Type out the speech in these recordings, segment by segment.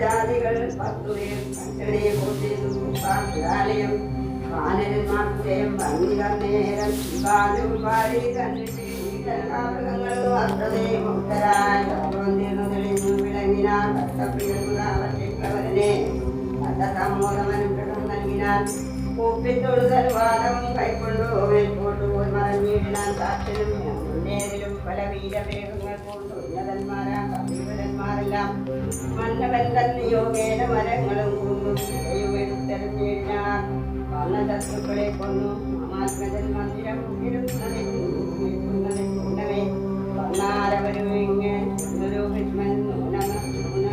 ജാതികൾ പത്തുവേർ കഞ്ചനെ കൂട്ടിയും പാലയം വാനരന്മാർജയം ഭംഗികന്നേരം ശിവാനും പാരി കണ്ടിട്ടും അർത്ഥതേ മുക്തരായ തത്വം തെളിഞ്ഞു വിളങ്ങിനാൻ ഭക്തപ്രിയവരനെ അർത്ഥമോദമനുഗ്രഹം നൽകിനാൻ കൂപ്പിത്തൊഴുതൽ വാദവും കൈക്കൊണ്ടു മേൽപോട്ടു പോയി മറഞ്ഞിടാൻ സാക്ഷനും മുന്നേറിലും പല വീരവേഗങ്ങൾ കൊണ്ടു കവിവരന്മാരെല്ലാം മന്നവൻ തന്നെ യോഗേന മരങ്ങളും കൊണ്ടും എടുത്തെറിഞ്ഞിടാൻ വന്ന ശത്രുക്കളെ കൊന്നു. മാമാത്മജൻ മന്ദിരം വന്നാരവരുമിങ്ങ് എന്നൊരു ഭീഷ്മൻ നൂനമ നൂന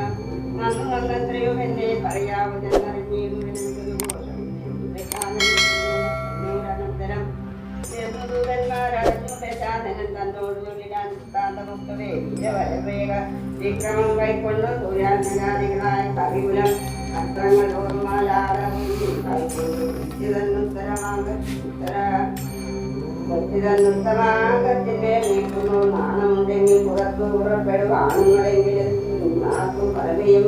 നന്നു വന്നത്രയോ എന്നെ പറയാവൂ ജനറിഞ്ഞിരുന്നു അനന്തരം വിക്രമം കൈക്കൊണ്ട് പുരാധികാരികളായ കവികുലം അസ്ത്രങ്ങൾ ഓർമ്മലാടത്തിന്റെ നീക്കുന്നു. നാണമുണ്ടെങ്കിൽ പുറത്തു പുറപ്പെടുവാണെങ്കിലും നാക്കും പലവയും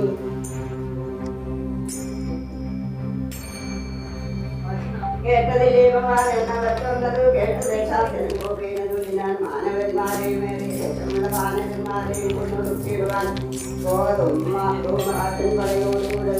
കേട്ടതിലേ ഭഗവാൻ എന്നവർക്കൊന്നത് കേട്ടതേശാത്തിൽ പോകേണ്ടതു ഞാൻ മാനവന്മാരെയും ദേശമുള്ള മാനവന്മാരെയും കൊണ്ടുടുക്കിടുവാൻ പോകതും പറയോടുകൂടെ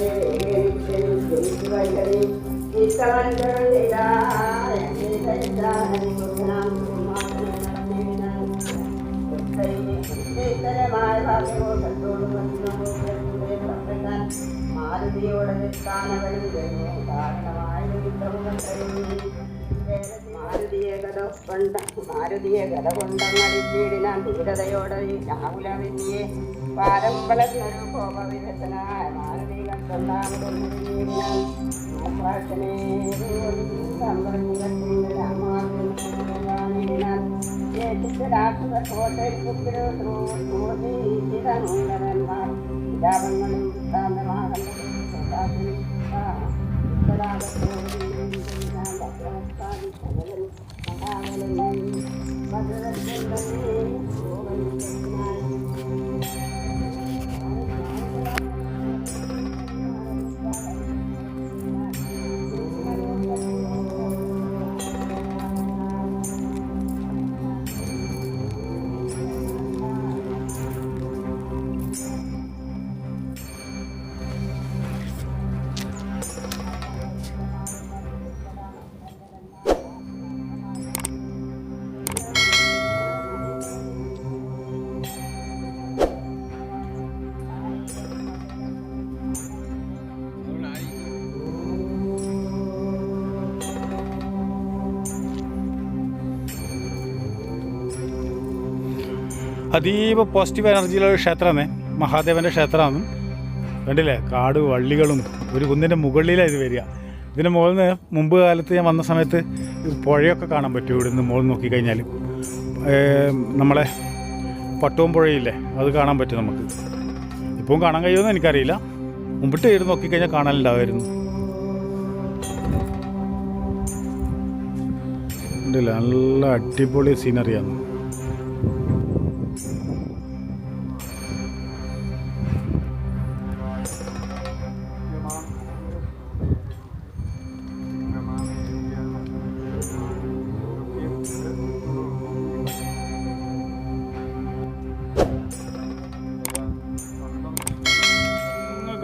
മാരുതിയെ ഗത കൊണ്ട മാരുതിയെ ഗത കൊണ്ടങ്ങടിച്ചീടിനാൻ ധീരതയോടെ രാഹുലവിന്യെ പാരമ്പലത്തിനൊരു കോപവിരസനായ മാരുതി കണ്ടാമതൊന്നിടിനാൻ மதுரை അതീവ പോസിറ്റീവ് എനർജിയിലുള്ള ക്ഷേത്രമാണ് മഹാദേവന്റെ ക്ഷേത്രമാണ്. കണ്ടില്ലേ? കാട് വള്ളികളും ഒരു കുന്നിന്റെ മുകളിലാണ് ഇത് വരിക. ഇതിന്റെ മുകളിൽ നിന്ന് മുമ്പ് കാലത്ത് ഞാൻ വന്ന സമയത്ത് പുഴയൊക്കെ കാണാൻ പറ്റും ഇവിടെ നിന്ന് മുകളിൽ നോക്കിക്കഴിഞ്ഞാൽ നമ്മളെ പട്ടവും പുഴയില്ലേ? അത് കാണാൻ പറ്റും നമുക്ക്. ഇപ്പം കാണാൻ കഴിയുമെന്ന് എനിക്കറിയില്ല. മുമ്പിട്ട് കയറി നോക്കിക്കഴിഞ്ഞാൽ കാണാനുണ്ടാവുമായിരുന്നു. ഉണ്ടല്ലേ നല്ല അടിപൊളി സീനറിയാണ്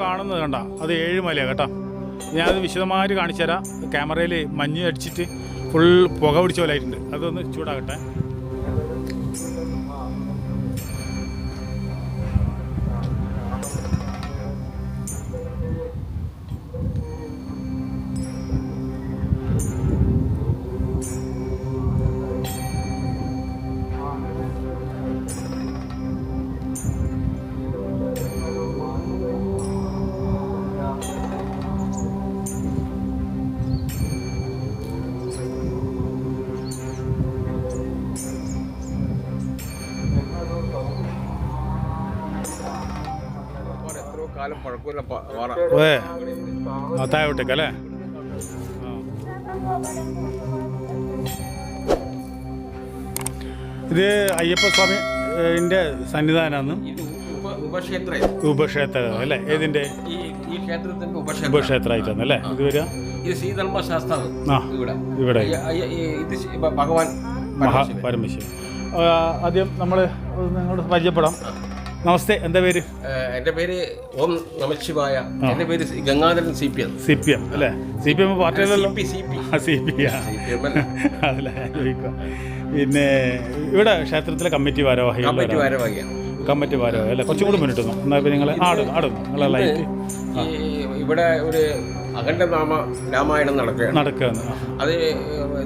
കാണുന്നത് കണ്ട. അത് ഏഴുമലയാണ് കേട്ടോ. ഞാനത് വിശദമായിട്ട് കാണിച്ചു തരാം ക്യാമറയിൽ മഞ്ഞ് അടിച്ചിട്ട് ഫുൾ പുക പിടിച്ച പോലെ ആയിട്ടുണ്ട്. അതൊന്ന് ചൂടാകട്ടെ. പ- പാറ അതെ ആ താഴോട്ടേക്ക് ഇത് അയ്യപ്പ സ്വാമി ഇന്റെ സന്നിധാനമാണ് ഉപക്ഷേത്ര അല്ലേ? ഏതിന്റെ? ഈ ഈ ക്ഷേത്രത്തിന്റെ ഉപക്ഷേത്രം ഉപക്ഷേത്രമായിട്ടാണ് അല്ലേ? ഇത് വരിക. ഇത് ശ്രീധർമ്മ ഇവിടെ. ഇത് ഭഗവാൻ മഹാ പരമശിവൻ. ആദ്യം നമ്മൾ നിങ്ങളോട് പരിചയപ്പെടാം. നമസ്തേ എന്താ പേര്? എന്റെ പേര് ഓം നമശിവായ. എന്റെ പേര് Gangadharan C P M. C P M അല്ലേ? സി പി എം പാർട്ടിയിലല്ലോ സി പി അതല്ല പിന്നെ ഇവിടെ ക്ഷേത്രത്തിലെ കമ്മിറ്റി ഭാരവാഹി കമ്മിറ്റി ഭാരവാഹിയാണ്. കമ്മിറ്റി ഭാരവാഹി അല്ലേ? കുറച്ചും കൂടി മുന്നിട്ടുന്നു എന്നാൽ നിങ്ങൾ ആടുന്നു ആടുന്നു നിങ്ങളെ ലൈറ്റ്. ഇവിടെ ഒരു അഖണ്ഡ നാമ രാമായണം നടക്കുകയാണ്. നടക്കുകയാണ്. അത്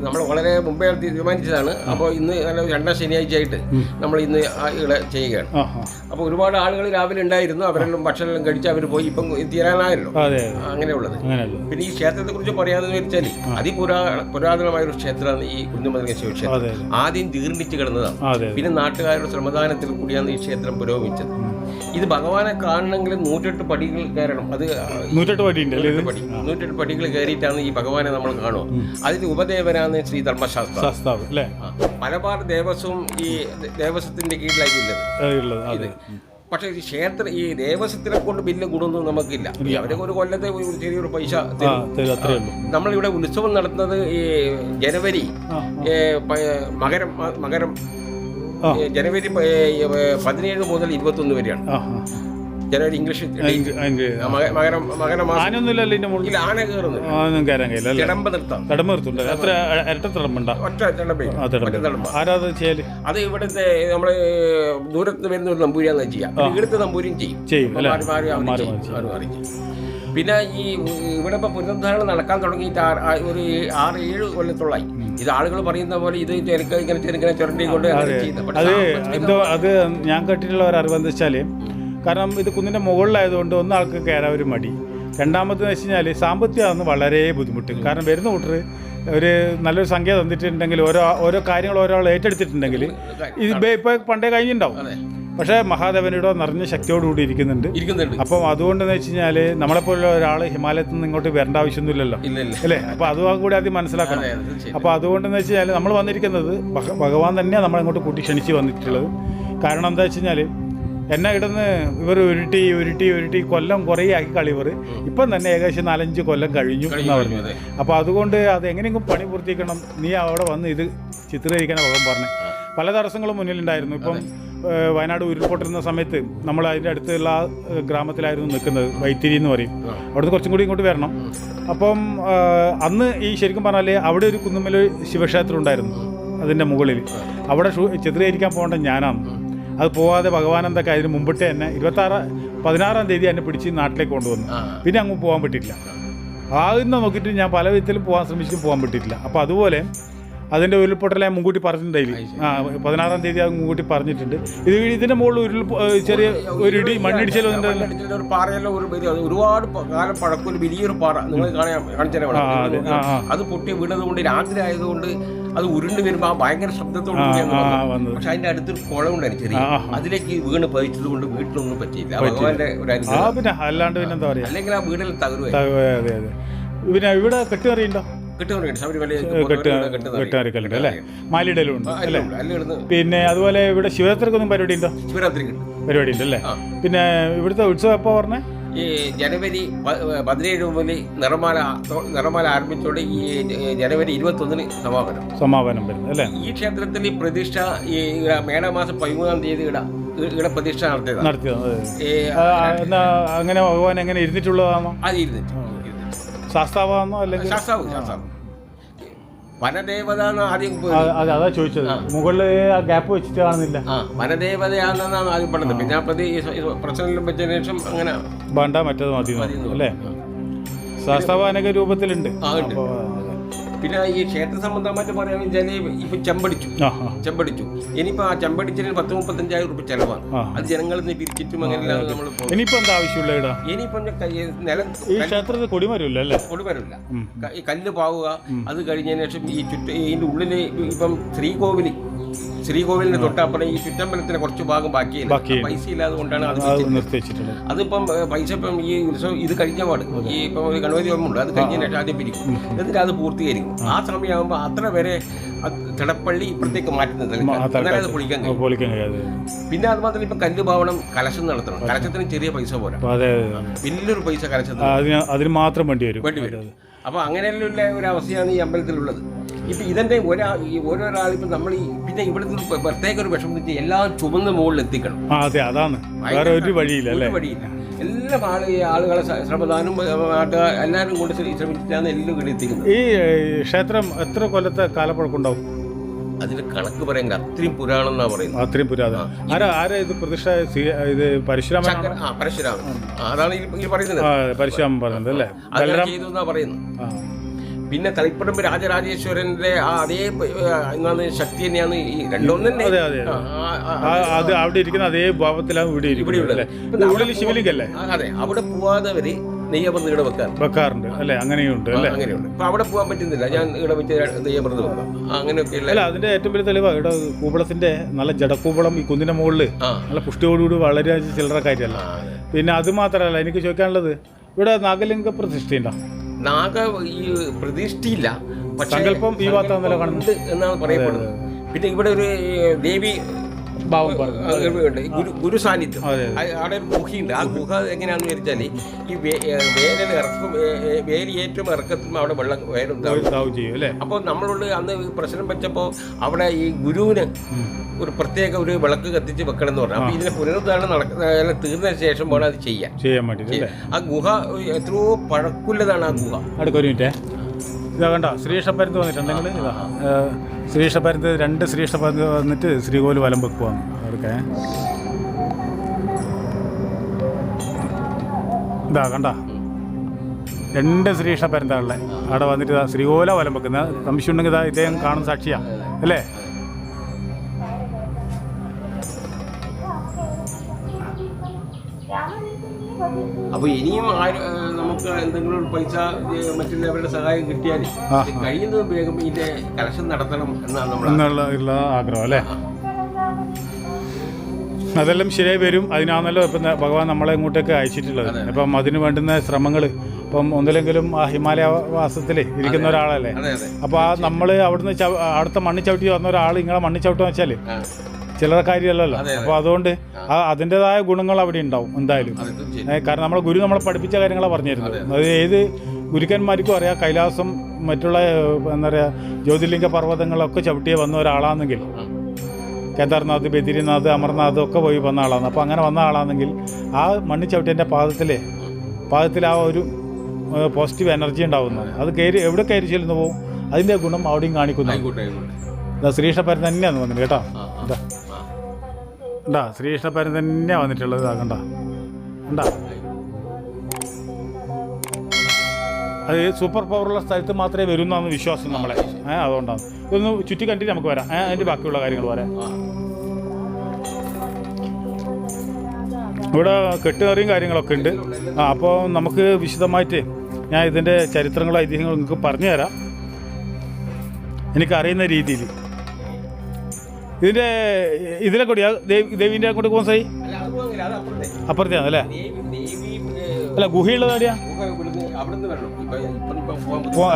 നമ്മൾ വളരെ മുമ്പേ തീരുമാനിച്ചതാണ്. അപ്പോൾ ഇന്ന് രണ്ടാം ശനിയാഴ്ച ആയിട്ട് നമ്മൾ ഇന്ന് ഇവിടെ ചെയ്യുകയാണ്. അപ്പോൾ ഒരുപാട് ആളുകൾ രാവിലെ ഉണ്ടായിരുന്നു. അവരെല്ലാം ഭക്ഷണം കഴിച്ച് അവർ പോയി. ഇപ്പം തീരാനായല്ലോ അങ്ങനെയുള്ളത്. പിന്നെ ഈ ക്ഷേത്രത്തെ കുറിച്ച് പറയാതെന്ന് വെച്ചാൽ അതിപുരാ പുരാതനമായ ഒരു ക്ഷേത്രമാണ് ഈ കുഞ്ഞുമതിക ശിവക്ഷേത്രം ആദ്യം ജീർണിച്ച് കിടന്നതാണ്. പിന്നെ നാട്ടുകാരുടെ ശ്രമദാനത്തിൽ കൂടിയാണ് ഈ ക്ഷേത്രം പുരോഗമിച്ചത്. ഇത് ഭഗവാനെ കാണണമെങ്കിൽ നൂറ്റെട്ട് പടികൾ കയറണം. അത് നൂറ്റെട്ട് പടി ഉണ്ട് പടി. നൂറ്റെട്ട് പടികൾ കയറിയിട്ടാണ് ഈ ഭഗവാനെ നമ്മൾ കാണുക. അതിന് ഉപദേവനാണ് ശ്രീ ധർമ്മശാസ്ത്രാവ് അല്ലേ? മലബാർ ദേവസ്വം ഈ ദേവസ്വത്തിന്റെ കീഴിലായി ഉള്ളത്. അതെ. പക്ഷേ ഈ ക്ഷേത്ര ഈ ദേവസ്വത്തിനെ കൊണ്ട് വലിയ ഗുണമൊന്നും നമുക്കില്ല. അവരൊക്കെ ഒരു കൊല്ലത്തെ ഒരു ചെറിയൊരു പൈസ നമ്മളിവിടെ ഉത്സവം നടത്തുന്നത് ഈ ജനുവരി മകരം മകരം ജനുവരി പതിനേഴ് മുതൽ ഇരുപത്തൊന്ന് വരെയാണ്. ഇംഗ്ലീഷ് മകരം ആന കയറുന്നു നിർത്താം. തടമ്പ് നിർത്തുണ്ട് ഇരട്ട തടമ്പുണ്ടോ? ഒറ്റ തിടമ്പേ. ചെയ്യൽ? അത് ഇവിടുത്തെ നമ്മൾ ദൂരത്ത് വരുന്ന ഒരു നമ്പൂരിയാന്ന് ചെയ്യാം ഇവിടുത്തെ നമ്പൂരിയും ചെയ്യും. പിന്നെ ഈ ഇവിടെ ഇപ്പൊ പുനരുദ്ധാരണം നടക്കാൻ തുടങ്ങിയിട്ട് ഒരു ആറ് ഏഴ് കൊല്ലത്തോളായി. ഇത് ആളുകൾ പറയുന്ന പോലെ ഇത് ചെറുക്ക ഇങ്ങനെ ചെറുങ്ങനെ ചുരണ്ടി കൊണ്ട് അത്. എന്തോ അത് ഞാൻ കേട്ടിട്ടുള്ള ഒരു അറിവ് എന്താ വെച്ചാൽ കാരണം ഇത് കുന്നിന്റെ മുകളിലായതുകൊണ്ട് ഒന്നാൾക്ക് കയറാൻ ഒരു മടി. രണ്ടാമതെന്ന് വെച്ച് കഴിഞ്ഞാൽ സാമ്പത്തികമാണെന്ന് വളരെ ബുദ്ധിമുട്ട്. കാരണം വരുന്ന കൂട്ടർ ഒരു നല്ലൊരു സംഖ്യ തന്നിട്ടുണ്ടെങ്കിൽ ഓരോ ഓരോ കാര്യങ്ങൾ ഒരാൾ ഏറ്റെടുത്തിട്ടുണ്ടെങ്കിൽ ഇത് ഇപ്പോൾ പണ്ടേ കഴിഞ്ഞിട്ടുണ്ടാവും. പക്ഷേ മഹാദേവനോട് നിറഞ്ഞ ശക്തിയോടുകൂടി ഇരിക്കുന്നുണ്ട്. ഇരിക്കുന്നുണ്ട്. അപ്പം അതുകൊണ്ടെന്ന് വെച്ച് കഴിഞ്ഞാൽ നമ്മളെപ്പോലുള്ള ഒരാൾ ഹിമാലയത്തിൽ നിന്ന് ഇങ്ങോട്ട് വരേണ്ട ആവശ്യമൊന്നുമില്ലല്ലോ. അല്ലേ? അപ്പോൾ അതും കൂടി ആദ്യം മനസ്സിലാക്കണം. അപ്പോൾ അതുകൊണ്ടെന്ന് വെച്ച് കഴിഞ്ഞാൽ നമ്മൾ വന്നിരിക്കുന്നത് ഭഗ- ഭഗവാൻ തന്നെയാണ് നമ്മളിങ്ങോട്ട് കൂട്ടി ക്ഷണിച്ച് വന്നിട്ടുള്ളത്. കാരണം എന്താ വെച്ച് കഴിഞ്ഞാൽ എന്നെ കിടന്ന് ഇവർ ഉരുട്ടി ഉരുട്ടി ഉരുട്ടി കൊല്ലം കുറേ ആക്കി കളിവർ ഇപ്പം തന്നെ ഏകദേശം നാലഞ്ച് കൊല്ലം കഴിഞ്ഞു എന്നാണ് പറഞ്ഞത്. അപ്പോൾ അതുകൊണ്ട് അത് എങ്ങനെയെങ്കിലും പണി പൂർത്തീകരിക്കണം നീ അവിടെ വന്ന് ഇത് ചിത്രീകരിക്കാൻ ഭഗവാൻ പറഞ്ഞു. പല തടസ്സങ്ങളും മുന്നിലുണ്ടായിരുന്നു. ഇപ്പം വയനാട് ഉരുൾപൊട്ടുന്ന സമയത്ത് നമ്മൾ അതിന്റെ അടുത്തുള്ള ഗ്രാമത്തിലായിരുന്നു നിൽക്കുന്നത് വൈത്തിരി എന്ന് പറയും. അവിടുന്ന് കുറച്ചും കൂടി ഇങ്ങോട്ട് വരണം. അപ്പം അന്ന് ഈ ശരിക്കും പറഞ്ഞാൽ അവിടെ ഒരു കുന്നുമ്മൽ ശിവക്ഷേത്രം ഉണ്ടായിരുന്നു അതിന്റെ മുകളിൽ. അവിടെ ചിത്രീകരിക്കാൻ പോകേണ്ട ഞാനാണ്. അത് പോവാതെ ഭഗവാൻ എന്തൊക്കെ അതിന് മുമ്പിട്ട് തന്നെ ഇരുപത്താറ് പതിനാറാം തീയതി എന്നെ പിടിച്ച് നാട്ടിലേക്ക് കൊണ്ടുവന്നു. പിന്നെ അങ്ങ് പോകാൻ പറ്റിയില്ല ആദ്യം നോക്കിയിട്ട് ഞാൻ പല വിധത്തിലും പോകാൻ ശ്രമിച്ചിട്ടും പോകാൻ പറ്റിയിട്ടില്ല. അപ്പോൾ അതുപോലെ അതിന്റെ ഉരുൾപൊട്ടലെ മുൻകൂട്ടി പറഞ്ഞിട്ടുണ്ടായില്ലേ ആ പതിനാറാം തീയതി അത് മുൻകൂട്ടി പറഞ്ഞിട്ടുണ്ട്. ഇത് ഇതിന്റെ മുകളിൽ ഉരുൾ ചെറിയ ഒരു ഇടി മണ്ണിടിച്ചിലിന്റെ ഒരു പാറയല്ല ഒരു ഒരുപാട് കാലം പഴക്കം വലിയൊരു പാറ. നിങ്ങൾ ആ, അതെ. പൊട്ടി വീണത് കൊണ്ട് രാത്രി ആയതുകൊണ്ട് അത് ഉരുണ്ട് വരുമ്പോൾ ആ ഭയങ്കര ശബ്ദത്തോട്. പക്ഷെ അതിന്റെ അടുത്തൊരു കുളം ഉണ്ടായിരുന്നു ചെറിയ. അതിലേക്ക് വീണ് പതിച്ചത് കൊണ്ട് വീട്ടിലൊന്നും പറ്റിയില്ല. ആ ഭഗവാന്റെ ഒരു അനുഗ്രഹം. അല്ലാണ്ട് പിന്നെ എന്താ പറയാ? അല്ലെങ്കിൽ ആ വീടിൽ തകരുവായിരുന്നു പിന്നെ ഇവിടെ കെട്ടുകറിയുണ്ടോ? കിട്ടുന്നുണ്ട് ശബരിമല കെട്ട് കെട്ടുകറിക്കലുണ്ട് അല്ലേ? മാലിടലും ഉണ്ട് അല്ലേ? അല്ല ഇവിടുന്ന് പിന്നെ അതുപോലെ ഇവിടെ ശിവരാത്രിക്കൊന്നും പരിപാടി ഉണ്ടോ? ശിവരാത്രി പരിപാടി ഉണ്ട് അല്ലേ പിന്നെ ഇവിടുത്തെ ഉത്സവം എപ്പോ പറഞ്ഞേ? ഈ ജനുവരി പതിനേഴ് മുതൽ നിറമാല നിറമാല ആരംഭിച്ചോടെ ഈ ജനുവരി ഇരുപത്തൊന്നിന് സമാപനം. സമാപനം വരുന്നത് അല്ലേ? ഈ ക്ഷേത്രത്തിൽ പ്രതിഷ്ഠ ഈ മേടമാസം പതിമൂന്നാം തീയതി ഇട ഇവിടെ പ്രതിഷ്ഠ നടത്തിയത് നടത്തിയത് അങ്ങനെ ഭഗവാൻ എങ്ങനെ ഇരുന്നിട്ടുള്ളതാണോ? അത് ഇരുന്നിട്ട്. ശാസ്താവാണോ അല്ലെങ്കിൽ? ശാസ്താവ് ശാസ്താവ്. വനദേവത എന്ന് ആദ്യം അതെ അതാ ചോദിച്ചത്. മുകളിൽ ആ ഗ്യാപ്പ് വെച്ചിട്ട് കാണുന്നില്ല ആ വനദേവതയാണെന്നാണ് ആദ്യം പറഞ്ഞത്. പിന്നെ ആ പ്രതി പ്രശ്നം വെച്ചതിന് ശേഷം അങ്ങനെ വേണ്ട മറ്റത് മതി അല്ലേ? ശാസ്താവ് രൂപത്തിലുണ്ട്. ആ, ഉണ്ട്. പിന്നെ ഈ ക്ഷേത്ര സംബന്ധമായിട്ട് പറയുകയാണെന്ന് വെച്ചാൽ ഇപ്പൊ ചെമ്പടിച്ചു. ചെമ്പടിച്ചു. ഇനിയിപ്പോ ആ ചെമ്പടിച്ചതിന് പത്ത് മുപ്പത്തഞ്ചായിരം റുപ്യ ചെലവാണ്. അത് ജനങ്ങളിൽ നിന്ന് പിരിച്ചിട്ടും അങ്ങനെയല്ലാതെ നമ്മൾ പോകും. എന്താ ആവശ്യമുള്ള ഇടാ? ഇനിയിപ്പം നിലം ഈ ക്ഷേത്രത്തിൽ കൊടിമരമില്ല അല്ലേ? കൊടുവരില്ല. ഈ കല്ല് പാവുക അത് കഴിഞ്ഞതിന് ശേഷം ഈ ചുറ്റ ഇതിന്റെ ഉള്ളിൽ ഇപ്പം ശ്രീകോവിൽ ശ്രീകോവിലിന്റെ തൊട്ടപ്പുറം ഈ ചുറ്റമ്പലത്തിന് കുറച്ച് ഭാഗം ബാക്കിയില്ല ബാക്കിയുണ്ട്. പൈസ ഇല്ലാതെ കൊണ്ടാണ് അത് അത് വെച്ചത്. നിർത്തി വെച്ചിട്ടുള്ളത് അതിപ്പം പൈസ ഇപ്പം ഈ ഉത്സവം ഇത് കഴിഞ്ഞ പാട്. ഈ ഇപ്പം ഒരു ഗണപതി ഉണ്ട് അത് കഴിഞ്ഞ ശേഷം ആദ്യം പിരിക്കും. എന്നിട്ട് അത് പൂർത്തീകരിക്കും. ആ. സമയമാകുമ്പോൾ അത്ര വരെ തിടപ്പള്ളി ഇപ്പുറത്തേക്ക് മാറ്റുന്നത് എന്നാലേ അത് പൊളിക്കാൻ പിന്നെ അത് മാത്രമല്ല ഇപ്പം കല്ല് ഭാവണം കലശം നടത്തണം. കലശത്തിന് ചെറിയ പൈസ പോരാ. വലിയൊരു പൈസ കലശത്തിന്. അതിന് അതിന് മാത്രം വേണ്ടി വരും. വേണ്ടി വരും. അപ്പോൾ അങ്ങനെയുള്ള ഒരു അവസ്ഥയാണ് ഈ അമ്പലത്തിലുള്ളത്. ഇപ്പം ഇതിന്റെ ഒരാ ഈ ഓരോരാളിപ്പം നമ്മൾ ഈ പിന്നെ ഇവിടെ നിന്ന് പ്രത്യേക ഒരു വിഷമം വെച്ചാൽ എല്ലാം ചുമന്ന് മുകളിൽ എത്തിക്കണം. അതെ അതാണ്. വേറെ ഒരു വഴിയില്ല അല്ലേ? ഒരു വഴിയില്ല. എല്ലാ ആൾ ആളുകളെ ശ്ര- ശ്രമദാനം നാട്ടുകാർ എല്ലാവരും കൊണ്ട് ശ്ര- ശ്രമിച്ചിട്ടാണ് എല്ലാം ഇവിടെ എത്തിക്കുന്നത്. ഈ ക്ഷേത്രം എത്ര കൊല്ലത്തെ കാലപ്പഴക്കുണ്ടാവും? അതിന് കണക്ക് പറയാൻ അത്രയും പുരാണം എന്നാ പറയുന്നത്. അത്രയും പുരാതന ആരാ ആരാ ഇത് പ്രതിഷ്ഠ ഇത് പരശുരാമൻ. പരശുരാമൻ അതാണ് ഈ പറയുന്നത്. പരശുരാമൻ പറഞ്ഞത് അല്ലേ? എന്നാ പറയുന്നത്. പിന്നെ തളിപ്പറമ്പ് രാജരാജേശ്വരന്റെ ആ അതേ എന്താണ് ശക്തി തന്നെയാണ് ഈ രണ്ടൊന്നും തന്നെ. അതെ, അവിടെ ഇരിക്കുന്ന അതേ ഭാവത്തിലാണ് ഇവിടെ ഇവിടെ ശിവലിംഗല്ലേ അതെ. അവിടെ പോവാതെ നെയ്യമൃത് ഇവിടെ വെക്കാൻ വെക്കാറുണ്ട് അല്ലേ? അങ്ങനെയുണ്ട് അല്ലേ? അങ്ങനെയുണ്ട്. അപ്പൊ അവിടെ പോകാൻ പറ്റുന്നില്ല. ഞാൻ ഇവിടെ വെച്ച് നെയ്യമൃത് വെക്കാം. അങ്ങനെയൊക്കെ അല്ല അതിന്റെ ഏറ്റവും വലിയ തെളിവാ ഇവിടെ കൂപ്പളത്തിന്റെ നല്ല ജടക്കൂപ്പളം ഈ കുന്നിന്റെ മുകളിൽ നല്ല പുഷ്ടിയോടുകൂടി വളരെ ചില്ലറ കാര്യമല്ല. പിന്നെ അത് മാത്രമല്ല എനിക്ക് ചോദിക്കാനുള്ളത് ഇവിടെ നാഗലിംഗ പ്രതിഷ്ഠയുണ്ടോ? നാഗ ഈ പ്രതീക്ഷിച്ചില്ല സങ്കല്പം ഈ എന്നാണ് പറയപ്പെടുന്നത്. പിന്നെ ഇവിടെ ഒരു ദേവി. ഗുരു ഗുരു സാന്നിധ്യം. അവിടെ ഒരു ഗുഹയുണ്ട്. ആ ഗുഹ എങ്ങനെയാണെന്ന് വെച്ചാൽ ഈ വേനൽ ഇറക്കും വേലി ഏറ്റവും വേലിയേറ്റവും ഇറക്കത്തും അവിടെ വെള്ളം വേനൽ അപ്പോൾ നമ്മളോട് അന്ന് പ്രശ്നം വെച്ചപ്പോൾ അവിടെ ഈ ഗുരുവിന് ഒരു പ്രത്യേക ഒരു വിളക്ക് കത്തിച്ച് വെക്കണം എന്ന് പറഞ്ഞു അപ്പോൾ ഇതിന് പുനരുദ്ധാരണം നടക്കുന്ന തീർന്ന ശേഷം വേണം അത് ചെയ്യാൻ. ചെയ്യാൻ വേണ്ടിയിട്ട് ആ ഗുഹ എത്രയോ പഴക്കുള്ളതാണ് ആ ഗുഹ. അടുക്കൊരു മിനിറ്റേ. ഇതാ കണ്ട ശ്രീകൃഷ്ണപരന്ത് വന്നിട്ടുണ്ടെങ്കിൽ ഇതാ. ശ്രീകൃഷ്ണപരന്ത് രണ്ട് ശ്രീകൃഷ്ണപരന്ത് വന്നിട്ട് ശ്രീകോൽ വലം വെക്കുവാണ് അവർക്ക് ഇതാ കണ്ട. രണ്ട് ശ്രീകൃഷ്ണപരന്താളെ അവിടെ വന്നിട്ട് ഇതാ ശ്രീകോല വലം വെക്കുന്ന സംശയം ഉണ്ടെങ്കിൽ ഇതാ ഇദ്ദേഹം കാണുന്ന സാക്ഷിയാ. അല്ലേ? അപ്പോൾ ഇനിയും നമുക്ക് എന്തെങ്കിലും ഒരു പൈസ മറ്റുള്ളവരുടെ സഹായം കിട്ടിയാൽ കഴിയുന്നത് വേഗം ഇതിന്റെ കലക്ഷൻ നടത്തണം എന്നാണ് നമ്മൾ ആഗ്രഹം അല്ലേ? അതെല്ലാം ശരിയായി വരും. അതിനാണല്ലോ ഇപ്പം ഭഗവാൻ നമ്മളെ ഇങ്ങോട്ടേക്ക് അയച്ചിട്ടുള്ളത്. അപ്പം അതിന് വേണ്ടുന്ന ശ്രമങ്ങൾ ഇപ്പം ഒന്നില്ലെങ്കിലും ആ ഹിമാലയവാസത്തിൽ ഇരിക്കുന്ന ഒരാളല്ലേ? അപ്പോൾ ആ നമ്മൾ അവിടുന്ന് അടുത്ത മണ്ണിച്ചവിട്ടി വന്ന ഒരാൾ ഇങ്ങളെ മണ്ണിച്ചവിട്ടെന്ന് ചവിട്ടുക വെച്ചാൽ ചില്ലറ കാര്യമല്ലല്ലോ. അപ്പൊ. അപ്പോൾ അതുകൊണ്ട് അതിന്റെതായ ഗുണങ്ങൾ അവിടെ ഉണ്ടാവും എന്തായാലും. കാരണം നമ്മളെ ഗുരു നമ്മളെ പഠിപ്പിച്ച കാര്യങ്ങളാണ് പറഞ്ഞിരുന്നത്. അത് ഏത് ഗുരുക്കന്മാർക്കും അറിയാം കൈലാസം മറ്റുള്ള എന്താ പറയുക ജ്യോതിർലിംഗ പർവതങ്ങളൊക്കെ ചവിട്ടിയെ വന്ന ഒരാളാണെങ്കിൽ കേദാർനാഥ് ബദ്രിനാഥ് അമർനാഥ് ഒക്കെ പോയി വന്ന ആളാണ് അപ്പോൾ അങ്ങനെ വന്ന ആളാണെങ്കിൽ ആ മണ്ണ് ചവിട്ടിന്റെ പാദത്തിലെ പാദത്തിൽ ആ ഒരു പോസിറ്റീവ് എനർജി ഉണ്ടാവുന്നത്. അത്. കയറി എവിടെ കയറി ചെല്ലുന്നു പോവും? അതിന്റെ ഗുണം അവിടെയും കാണിക്കുന്നു ശ്രീകൃഷ്ണ പരൻ തന്നെയാണ് വന്നത് കേട്ടോ. ഉണ്ടാ ശ്രീകൃഷ്ണപ്പാരൻ തന്നെയാണ് വന്നിട്ടുള്ളത്. ഇതാക്കണ്ട കണ്ട. ഉണ്ടാ അത് സൂപ്പർ പവറുള്ള സ്ഥലത്ത് മാത്രമേ വരൂ എന്നാണ് വിശ്വാസം നമ്മളെ. ഏഹ് അതുകൊണ്ടാണ്. ഇതൊന്ന് ചുറ്റി കണ്ടിട്ട് നമുക്ക് വരാം. ഏഹ് അതിന്റെ ബാക്കിയുള്ള കാര്യങ്ങൾ വരാം. ഇവിടെ കെട്ടുകറിയും കാര്യങ്ങളൊക്കെ ഉണ്ട്. ആ അപ്പോൾ നമുക്ക് വിശദമായിട്ട് ഞാൻ ഇതിന്റെ ചരിത്രങ്ങളും ഐതിഹ്യങ്ങളും നിങ്ങൾക്ക് പറഞ്ഞു തരാം എനിക്കറിയുന്ന രീതിയിൽ. ഇതിന്റെ ഇതിലെ കൂടിയാ? ദേവിന്റെ അങ്ങോട്ട് സൈ അപ്പുറത്തെ. അല്ലേ? അല്ല ഗുഹയുള്ളത് എവിടെയാ?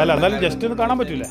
അല്ല എന്നാലും ജസ്റ്റ് ഒന്ന് കാണാൻ പറ്റൂലേ.